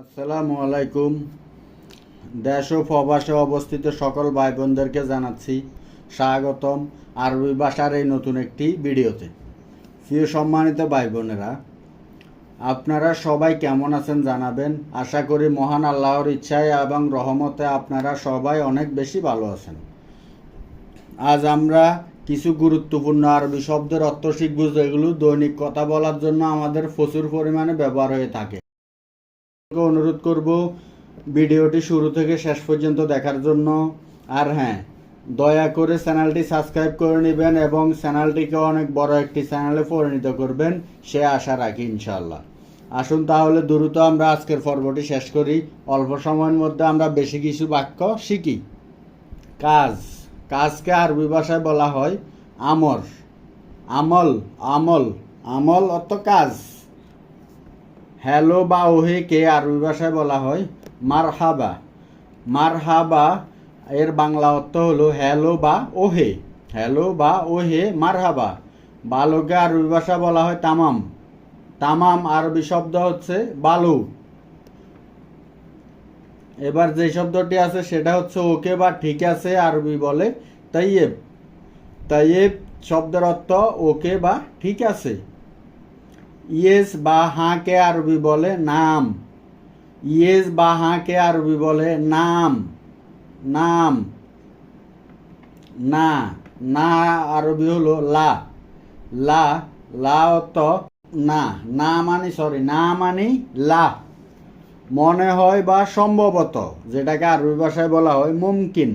আসসালামু আলাইকুম। দেশ ও প্রবাসে অবস্থিত সকল ভাই বোনদেরকে জানাচ্ছি স্বাগতম আরবি ভাষার এই নতুন একটি ভিডিওতে। প্রিয় সম্মানিত ভাই বোনেরা আপনারা সবাই কেমন আছেন জানাবেন। আশা করি মহান আল্লাহর ইচ্ছায় এবং রহমতে আপনারা সবাই অনেক বেশি ভালো আছেন। আজ আমরা কিছু গুরুত্বপূর্ণ আরবি শব্দের অর্থ শিখব যেগুলো দৈনিক কথা বলার জন্য আমাদের প্রচুর পরিমাণে ব্যবহার হয়ে থাকে। অনুরোধ করব, ভিডিওটি শুরু থেকে শেষ পর্যন্ত দেখার জন্য। আর হ্যাঁ দয়া করে চ্যানেলটি সাবস্ক্রাইব করে নেবেন এবং চ্যানেলটিকে অনেক বড় একটি চ্যানেলে পরিণত করবেন, সে আশা রাখি ইনশাল্লাহ আসুন তাহলে দ্রুত আমরা আজকের পর্বটি শেষ করি। অল্প সময়ের মধ্যে আমরা বেশি কিছু বাক্য শিখি। কাজ, কাজকে আরবি ভাষায় বলা হয় আমর। আমল আমল আমল অর্থ কাজ। হ্যালো বা ওহে কে আরবি ভাষায় বলা হয়? মারহাবা। মারহাবা, এর বাংলা অর্থ হলো হ্যালো বা ওহে। হ্যালো বা ওহে, মারহাবা। বালুকে আরবি ভাষা বলা হয় তামাম। তামাম আরবি শব্দ হচ্ছে বালু। এবার যে শব্দটি আছে সেটা হচ্ছে ওকে বা ঠিক আছে আরবি বলে তাইয়েব। তাইয়েব শব্দের অর্থ ওকে বা ঠিক আছে। ইয়েস বা হাঁকে আরবি বলে নাম। ইয়েস বা হাঁকে আরবি বলে নাম। নাম। না। না আরবি হলো লা। লা লা অর্থ না। না মানে সরি না মানে লা। মনে হয় বা সম্ভবত, যেটাকে আরবি ভাষায় বলা হয় মুমকিন।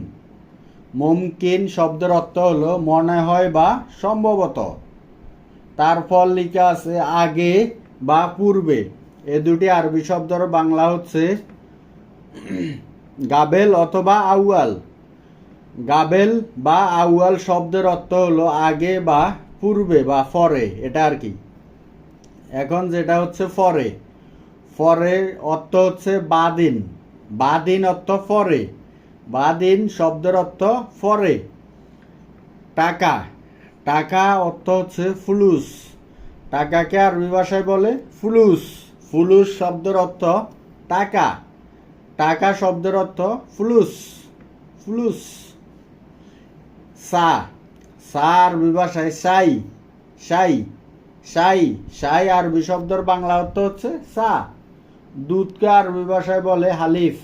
মুমকিন শব্দের অর্থ হলো মনে হয় বা সম্ভবত। তারপর লেখা আছে আগে বা পূর্বে। এ দুটি আরবি শব্দের বাংলা হচ্ছে গাবেল অথবা আউয়াল। গাবেল বা আউয়াল শব্দের অর্থ হলো আগে বা পূর্বে বা ফরে, এটা আর কি। এখন যেটা হচ্ছে ফরে। ফরে অর্থ হচ্ছে বাদিন। বাদিন অর্থ ফরে। বাদিন শব্দের অর্থ ফরে। টাকা। টাকা অর্থ হচ্ছে ফুলুস। টাকাকে আরবি ভাষায় বলে ফুলুস। ফুলুস শব্দের অর্থ টাকা। টাকা শব্দের অর্থ ফুলুস। ফুলুস। সা। সা আরবি ভাষায় সাই। সাই। সাই। সাই আরবি শব্দের বাংলা অর্থ হচ্ছে সা। দুধকে আরবি ভাষায় বলে হালিফ।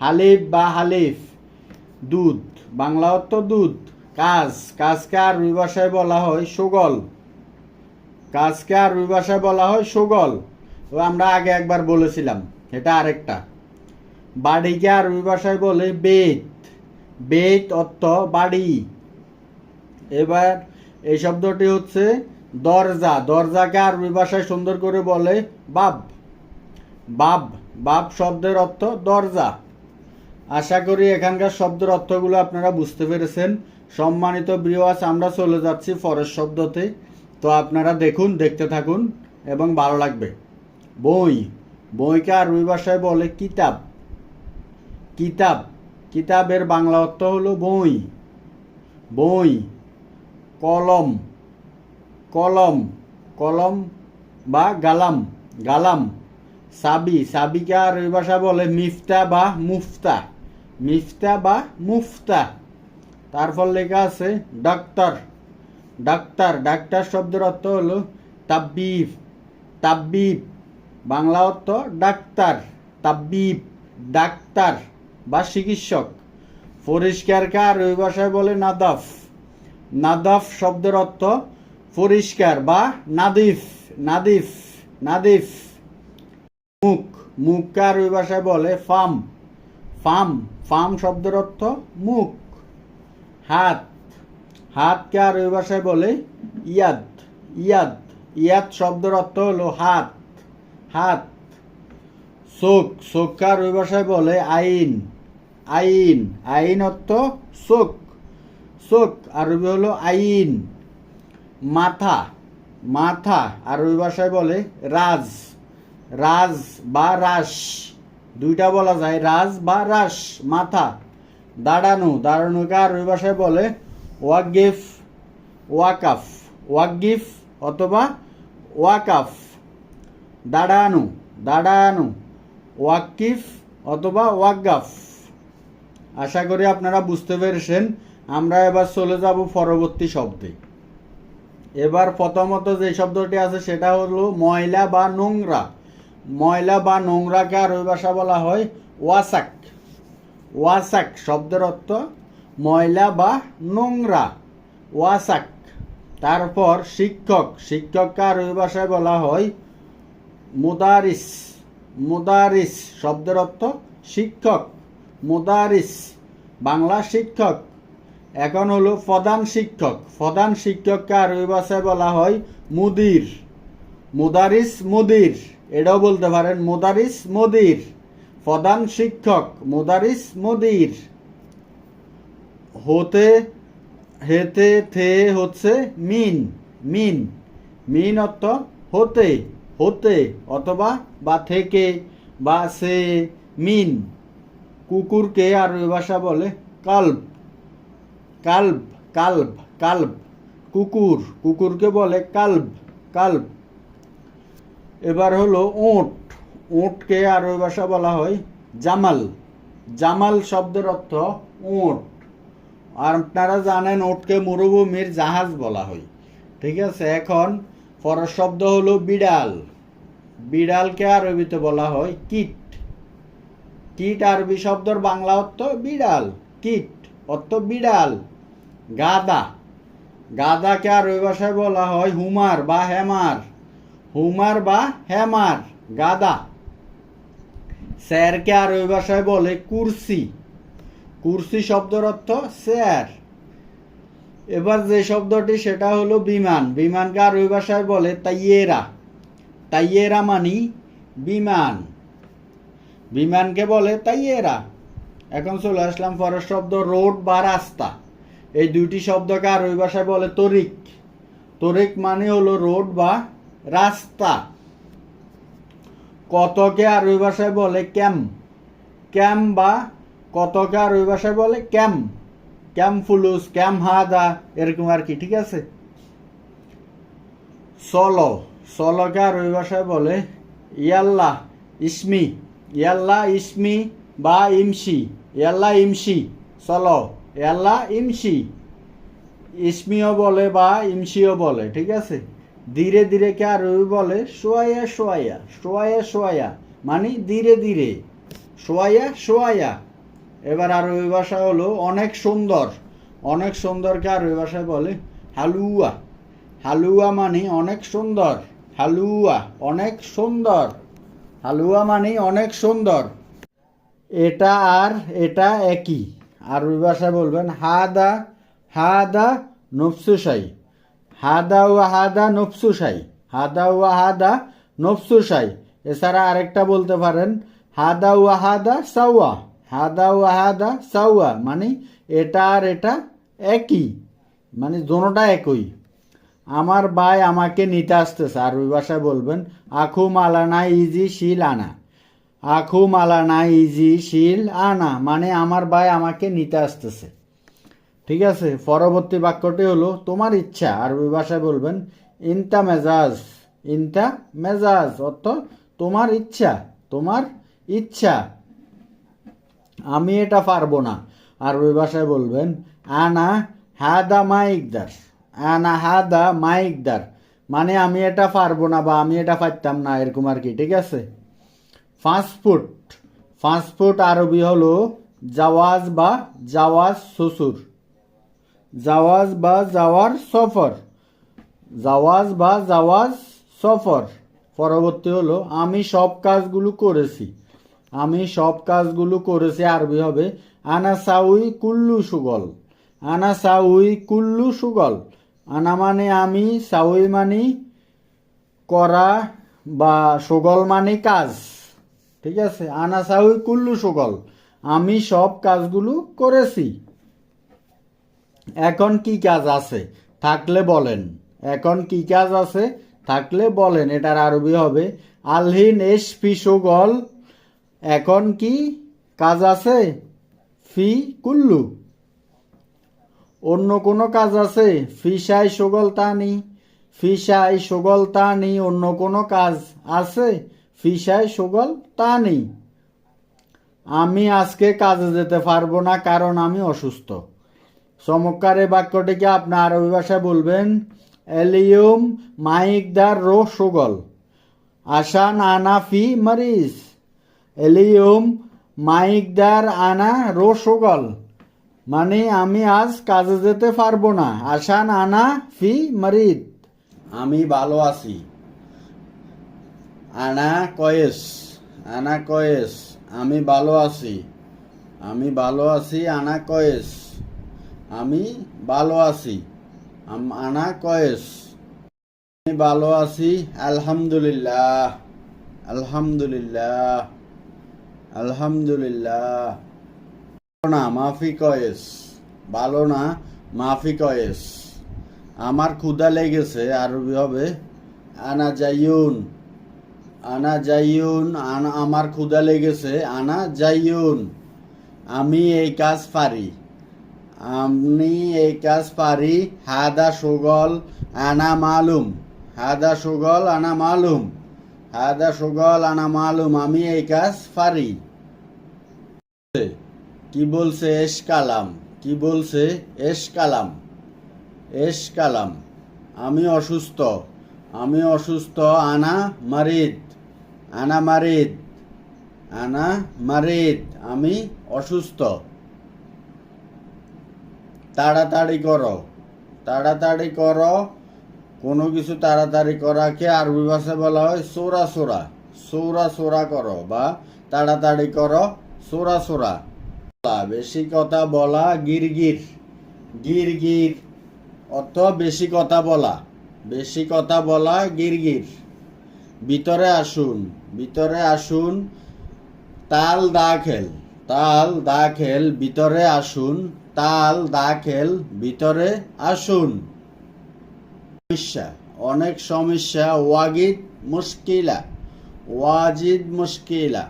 হালিফ বা হালিফ। দুধ। বাংলা অর্থ দুধ। কাজ, কাজকে আরবি ভাষায় বলা হয় সুগল। কাজকে আরবি ভাষায় বলা হয় সুগল। ও আমরা আগে একবার বলেছিলাম, এটা আরেকটা। বাড়িকে আরবি ভাষায় বলে বেত। বেত অর্থ বাড়ি। এবার এই শব্দটি হচ্ছে দরজা। দরজাকে আরবি ভাষায় সুন্দর করে বলে বাব। বাব বাব শব্দের অর্থ দরজা। আশা করি এখানকার শব্দের অর্থগুলো আপনারা বুঝতে পেরেছেন। সম্মানিত ব্রিওয়াস আমরা চলে যাচ্ছি ফরের শব্দতে। তো আপনারা দেখুন, দেখতে থাকুন এবং ভালো লাগবে। বই, বইকে আরবি ভাষায় বলে কিতাব। কিতাব, কিতাবের বাংলা অর্থ হলো বই। বই, কলম কলম কলম বা গালাম গালাম। সাবি, সাবিকে আরবি ভাষা বলে মিফতা বা মুফতা। মিফতা বা মুফতা। তারপর লেখা আছে ডাক্তার। ডাক্তার ডাক্তার শব্দের অর্থ হলো তাব্বিব। তাব্বিব, বাংলা অর্থ ডাক্তার। তাব্বিব, ডাক্তার বা চিকিৎসক। পরিষ্কারকে আরবি ভাষায় বলে নাদাফ। নাদাফ শব্দের অর্থ পরিষ্কার বা নাদিফ নাদিফ নাদিফ। মুখ মুখকে আরবি ভাষায় বলে ফাম। ফাম ফাম শব্দের অর্থ মুখ। হাত হাতকে আরবি ভাষায় বলে? ইয়াদ ইয়াদ ইয়াদ শব্দের অর্থ হলো হাত হাত। চোখ চোখকে আরবি ভাষায় বলে? আইন আইন আইন অর্থ চোখ চোখ আরবি হলো আইন। মাথা মাথা আরবি ভাষায় বলে রাজ রাজ বা রাস দুইটা বলা যায়, রাজ বা রাস মাথা। দাঁড়ানো দাঁড়ানোকে আরবি ভাষায় বলে ওয়াগিফ ওয়াকাফ ওয়াগিফ অথবা ওয়াকাফ। দাঁড়ানো দাঁড়ানো, ওয়াকিফ অথবা ওয়াগাফ আশা করি আপনারা বুঝতে পেরেছেন। আমরা এবার চলে যাব পরবর্তী শব্দে। এবার প্রথমত যে শব্দটি আছে সেটা হলো ময়লা বা নোংরা। ময়লা বা নোংরাকে আর ওই ভাষা বলা হয় ওয়াসাক। ওয়াসাক শব্দের অর্থ ময়লা বা নোংরা। ওয়াসাক। তারপর শিক্ষক। শিক্ষককে আর ওই ভাষায় বলা হয়? মুদারিস। মুদারিস শব্দের অর্থ শিক্ষক। মুদারিস। বাংলা শিক্ষক। এখন হলো প্রধান শিক্ষক। প্রধান শিক্ষককে আর ওই ভাষায় বলা হয়? মুদির। মুদারিস মুদির। এটাও বলতে পারেন মুদারিস মুদির। প্রধান শিক্ষক মোদারিস মুদির হতে, হেতে, থে হচ্ছে মিন মিন। মিন অর্থ হতে হতে অথবা বা থেকে, বা সে, মিন। কুকুরকে আর ওই ভাষা বলে কাল্ব কাল্ব কাল্ব কাল্ব কুকুর, কুকুরকে বলে কাল্ব কাল্ব এবার হলো ওট ওটকে আর ওই ভাষা বলা হয় জামাল। জামাল শব্দের অর্থ ওট আর আপনারা জানেন ওটকে মরুভূমির জাহাজ বলা হয়। ঠিক আছে, এখন পরের শব্দ হলো বিড়াল। বিড়ালকে আরবিতে বলা হয় কিট। কিট আরবি শব্দর বাংলা অর্থ বিড়াল। কিট অর্থ বিড়াল। গাদা। গাদাকে আরবি ভাষায় বলা হয় হুমার বা হেমার। হুমার বা হেমার, গাদা। স্যারকে আরবি ভাষায় বলে? কুরসি। কুরসি শব্দের অর্থ স্যার। এবার যে শব্দটি, সেটা হলো বিমান। বিমানকে আরবি ভাষায় বলে? তাইয়েরা। তাইয়েরা মানি বিমান। বিমানকে বলে? তাইয়েরা। এখন চলে আসলাম পরের শব্দ রোড বা রাস্তা। এই দুইটি শব্দকে আরবি ভাষায় বলে? তরিক। তরিক মানে হলো রোড বা রাস্তা। কতকে আরবি ভাষায় বলে ক্যাম? ক্যাম বা কতকে আরবি ভাষায় বলে ক্যাম? ক্যাম ফুলুস, ক্যাম হাদা, এরকম আর কি, ঠিক আছে? সলো, সলকে আরবি ভাষায় বলে ইয়াল্লা, ইসমি। ইয়াল্লা, ইসমি বা ইমসি ইয়াল্লা ইমসি চলো ইয়াল্লা ইমসি ইসমিও বলে বা ইমসিও বলে, ঠিক আছে? ধীরে ধীরে কে আরবি বলে? সোয়াইয়া সোয়াইয়া সোয়াইয়া সোয়াইয়া মানে ধীরে ধীরে। সোয়াইয়া সোয়াইয়া এবার আর আরবি ভাষা হলো অনেক সুন্দর। অনেক সুন্দরকে আরবি ভাষায় বলে? হালুয়া। হালুয়া মানে অনেক সুন্দর। হালুয়া, অনেক সুন্দর। হালুয়া মানে অনেক সুন্দর। এটা আর এটা একই। আরবি ভাষায় বলবেন, হাদা হাদা নফসুসাই। হাদা ও হাদা নফসুসাই হাদা ও হাদা নফসুসাই এছাড়া আরেকটা বলতে পারেন, হাদা ও হাদা সাওয়া। হাদা ও হাদা সাওয়া মানে এটা আর এটা একই মানে দোনোটা একই। আমার ভাই আমাকে নিতে আসতেছে আরবি ভাষায় বলবেন, আখু মালানা ইজি শিল আনা। আখু মালানা ইজি শিল আনা। মানে আমার ভাই আমাকে নিতে আসতেছে। ঠিক আছে? পরবর্তী বাক্যটি হলো, তোমার ইচ্ছা। আরবি ভাষায় বলবেন, ইনতা মেজাজ। ইনতা মেজাজ অর্থ, তোমার ইচ্ছা। তোমার ইচ্ছা। আমি এটা পারব না। আরবি ভাষায় বলবেন, আনা হাদা মাইকদার। আনা হাদা মাইকদার। মানে আমি এটা পারব না বা আমি এটা পারতাম না, এরকম আর কি, ঠিক আছে? ফাস্টফুড ফাস্টফুড আরবি হলো, জাওয়াজ বা জাওয়াজ শ্বশুর। জাওয়াজ বা যাওয়ার সফর। জাওয়াজ বা জাওয়াজ সফর। পরবর্তী হলো, আমি সব কাজগুলো করেছি। আমি সব কাজগুলো করেছি আরবি হবে, আনা সাউই কুল্লু সুগল। আনা সাউই কুল্লু সুগল। আনা মানে আমি, সাউই মানে করা বা সুগল মানে কাজ। ঠিক আছে? আনা সাউই কুল্লু সুগল। আমি সব কাজগুলো করেছি। এখন কি কাজ আছে? থাকলে বলেন। এখন কি কাজ আছে? থাকলে বলেন, এটার আরবি হবে। আলহিন এস ফি সুগল। এখন কি কাজ আছে? ফি কুল্লু। অন্য কোনো কাজ আছে? ফিসাই সুগল তানি। ফিসাই সুগল তানি, অন্য কোনো কাজ আছে? ফিসাই সুগল তানি। আমি আজকে কাজে যেতে পারব না, কারণ আমি অসুস্থ। চমৎকার এই বাক্যটিকে আপনি আরবি ভাষায় বলবেন, এলিয়ম মাইকদার রো সুগল, আশান আনা ফি মারিস, এলিয়ম মাইকদার আনা রো সুগল মানে আমি আজ কাজে যেতে পারব না, আশান আনা ফি মারিদ, আমি ভালো আছি, আনা কয়েস আনা কয়েস, আমি ভালো আছি, আমি ভালো আছি, আনা কয়েস আমি ভালো আছি। আনা কয়েস। আমি ভালো আছি, আলহামদুলিল্লাহ। আলহামদুলিল্লাহ। আলহামদুলিল্লাহ। না, মাফি কয়েস। ভালো না, মাফি কয়েস। আমার ক্ষুদা লেগেছে, আরবি হবে, আনা যাইউন আনা যাইউন আনা, আমার ক্ষুদা লেগেছে, আনা যাইউন আমি এই কাজ পারি। আমি এই কাজ পারি, হাদা সুগল আনা মালুম, হাদা সুগল আনা মালুম, হাদা সুগল আনা মালুম, আমি এই কাজ পারি। কি বলছে এস কালাম? কি বলছে এস কালাম? এস কালাম, আমি অসুস্থ আমি অসুস্থ, আনা মারিদ আনা মারিদ আনা মারিদ, আমি অসুস্থ। তাড়াতাড়ি করো। তাড়াতাড়ি করো। কোনো কিছু তাড়াতাড়ি করাকে আরবি ভাষায় বলা হয় সোরা সোরা। সৌরা সোরা করো বা তাড়াতাড়ি করো, সোরা সোরা। বেশি কথা বলা গিরগির। গিরগির অর্থ বেশি কথা বলা। বেশি কথা বলা গিরগির। ভিতরে আসুন ভিতরে আসুন। তাল দা খেল, তাল দা খেল, ভিতরে আসুন। তাল, দাখেল, ভিতরে আসুন। সমস্যা, অনেক সমস্যা। ওয়াগিদ মুশকিলা। ওয়াজিদ মুশকিলা।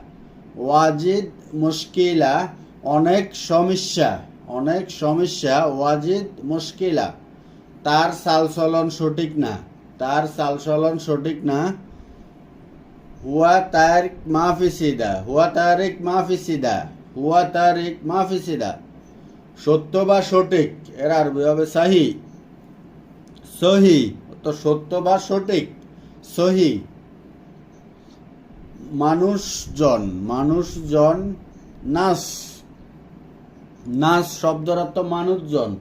ওয়াজিদ মুশকিলা, অনেক সমস্যা। অনেক সমস্যা, ওয়াজিদ মুশকিলা। তার চালচলন সঠিক না। তার চালচলন সঠিক না। হুয়া তারিক মাফি সিদা হুয়া তারিক মাফি সিদা হুয়া তারিক মাফি সিদা সত্য বা সঠিক, এর আরবি হবে সাহি। সহি, তো সত্য বা সঠিক? সহি। মানুষজন মানুষজন, নাস। নাস শব্দের অর্থ মানুষজন।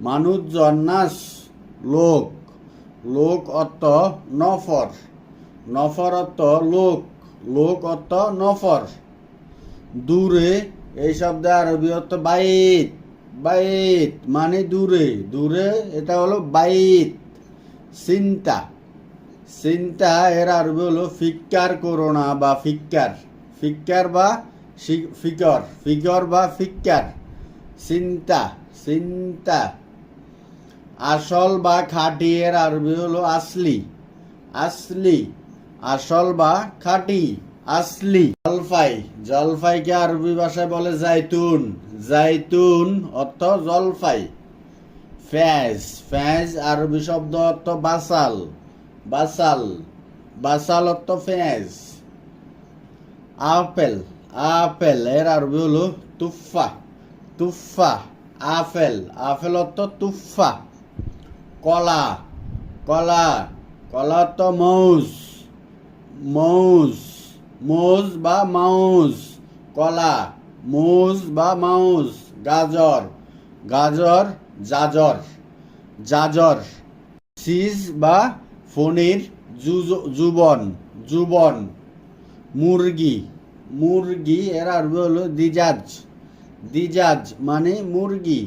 মানুষজন, নাস, লোক। লোক অর্থ নফর। নফর অর্থ লোক। লোক অর্থ নফর। দূরে এই শব্দে আরবি অর্থ বাইত। বাইত মানে দূরে। দূরে এটা হলো বাইত, চিন্তা। চিন্তা এর আরবি হলো ফিক্কার করোনা বা ফিক্কার। ফিক্কার বা ফিকর। ফিকর বা ফিক্কার। চিন্তা চিন্তা। আসল বা খাঁটি এর আরবি হলো আসলি। আসলি, আসল বা খাঁটি। আসলি। জলফাই। জলফাইকে আরবি ভাষায় বলে জাইতুন। জাইতুন অর্থ জলফাই। ফ্যাজ। ফ্যাজ আরবি শব্দ অর্থ বাসাল। বাসাল। বাসাল অর্থ ফ্যাজ। আপেল। আপেল, এর আরবি হলো তুফা তুফা আপেল। আপেল অর্থ তুফা কলা। কলা। কলা অর্থ মৌজ। মৌজ। মৌজ বা মাউজ, কলা, মৌজ বা মাউজ, গাজর গাজর, জাজর জাজর সিজ বা ফণির জুবন জুবন মুরগি মুরগি এর আরবি হলো দিজাজ দিজাজ মানে মুরগি,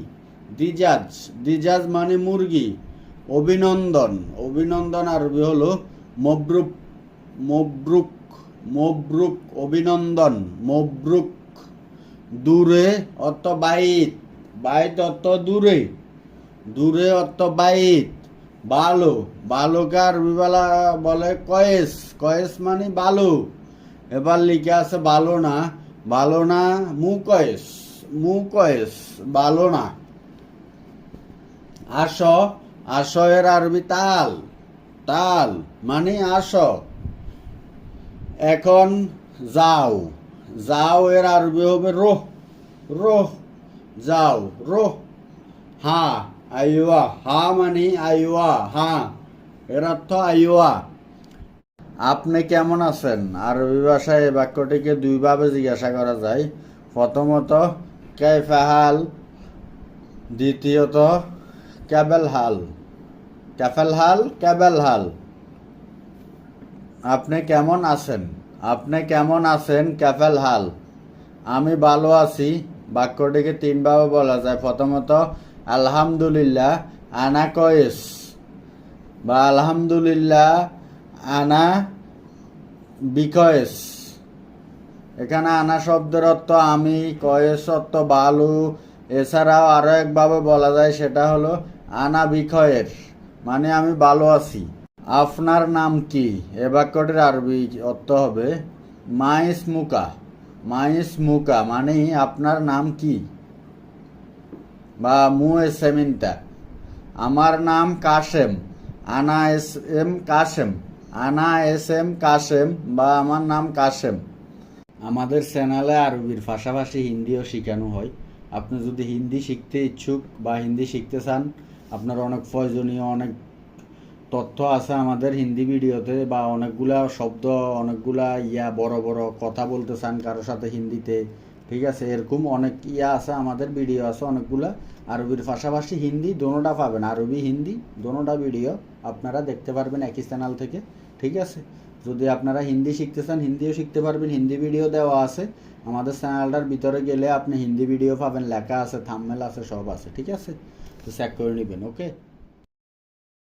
দিজাজ দিজাজ মানে মুরগি, অভিনন্দন অভিনন্দন আরবি হলো মব্রুক মব্রুক মব্রুক অভিনন্দন, মব্রুক দূরে অর্থ বাইত বাইত অর্থ দূরে দূরে অর্থ বাইত ভালো বালুকে আরবি বলে কয়েস কয়েস মানে বালু। এবার লিখে আছে ভালো না ভালো না মু কয়েস মু কয়েস ভালো না আস এর আরবি তাল তাল মানে আস এখন যাও। যাও এর আরবি হবে রোহ। রোহ। যাও। রোহ। হা, আইওয়া। হা মানে আইওয়া। হা। এর অর্থ আইওয়া। আপনি কেমন আছেন? আরবি ভাষায় এই বাক্যটিকে দুইভাবে জিজ্ঞাসা করা যায়। প্রথমত কেফাহাল দ্বিতীয়ত, ক্যাবেল হাল। ক্যাফেল হাল, ক্যাবেল হাল। আপনি কেমন আছেন? আপনি কেমন আছেন, ক্যাফেল হাল? আমি ভালো আছি। বাক্যটিকে তিনভাবে বলা যায়। প্রথমত, আলহামদুলিল্লাহ, আনা কয়েস। বা আলহামদুলিল্লাহ, আনা বিকয়েস। এখানে আনা শব্দের অর্থ আমি, কয়েস অর্থ বালু। এছাড়াও আরও একভাবে বলা যায়, সেটা হলো আনা বিকয়ের। মানে আমি ভালো আছি। আপনার নাম কি? এ বাক্যটির আরবি অর্থ হবে, মাইস মুকা। মাইস মুকা মানে আপনার নাম কি? বা মু এস এমিনটা আমার নাম কাশেম। আনা এস এম কাশেম। আনা এস এম কাশেম বা আমার নাম কাশেম। আমাদের চ্যানেলে আরবির পাশাপাশি হিন্দিও শেখানো হয়। আপনি যদি হিন্দি শিখতে ইচ্ছুক বা হিন্দি শিখতে চান, আপনার অনেক প্রয়োজনীয়, অনেক তথ্য আছে আমাদের হিন্দি ভিডিওতে বা অনেকগুলা শব্দ, অনেকগুলা ইয়া, বড় বড় কথা বলতে চান কারোর সাথে হিন্দিতে, ঠিক আছে? এরকম অনেক ইয়া আছে আমাদের, ভিডিও আছে অনেকগুলা। আরবির পাশাপাশি হিন্দি দোনোটা পাবেন, আরবি, হিন্দি দোনোটা ভিডিও আপনারা দেখতে পারবেন একই চ্যানেল থেকে, ঠিক আছে? যদি আপনারা হিন্দি শিখতে চান হিন্দিও শিখতে পারবেন, হিন্দি ভিডিও দেওয়া আছে। আমাদের চ্যানেলটার ভিতরে গেলে আপনি হিন্দি ভিডিও পাবেন, লেখা আছে থাম্বনেল আছে, সব আছে, ঠিক আছে? তো চেক করে নেবেন ওকে